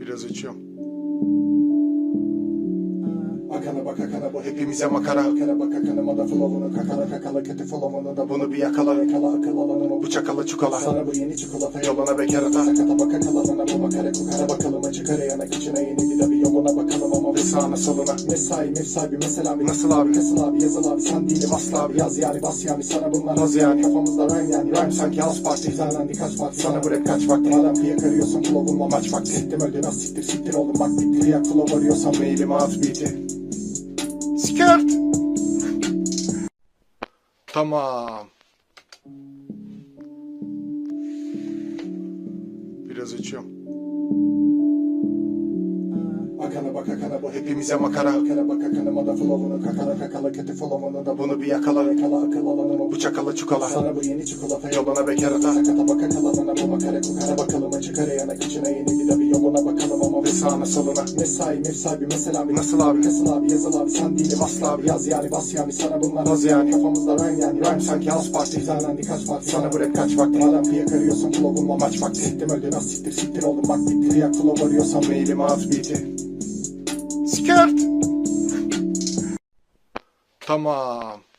Biraz açıyorum. Akana bak akana bu Hepimize makara. Akana bak akana da flow'unu kakala kakala kötü flow'unu da Bunu bir yakala. yakala akıl alanını Bu çakala çukala. Sana bu yeni çikolata Yoluna bekar ata. Sakata bak akalalana bu makara kukara bakalım çıkar yana içine yeni bir de bir yoluna bakalım sağına soluna. Mesai bir mesela abi Nasıl abi? Nasıl abi yazıl abi sen değilim asla abi Yaz yani bas yani sana bunlar Naz yani. Kafamızda rhyme yani Rhyme sanki house party. Zaten kaç parti Sana bu rap kaç vakti? Madem ki yakarıyorsun flow'unla maç vakti Siktim öldü nasıl siktir siktir oğlum bak bitti Kıyak flow arıyorsan Mailime at beat'i. Skirt. Tamam. Biraz açıyorum. Akana bak akana bu Hepimize makara. Akana bak akana da flow'unu kakala kakala kötü flow'unu da Bunu bir yakala. Yakala akıl alanını Bu çakala çukala. Sana bu yeni çikolata Yoluna bekar ata. Sakata bak akalalana bu makara kukara bakalım çıkar yana içine yeni bir de bir yoluna bakalım ama Ve sağına soluna. Mesai mesai bir mesela abi Nasıl abi? Nasıl abi yazıl abi sen değilim Asla abi. Yaz yani bas yani sana bunlar Naz yani. Kafamızda rhyme yani Rhyme sanki house party. Zaten kaç parti Sana bu rap kaç vakti? Madem ki yakarıyorsun flow'unla Maç vakti. Siktim öldü nasıl siktir siktir oğlum bak bitti Kıyak flow arıyorsan Mailime at beat'i. Skirt. Tamam.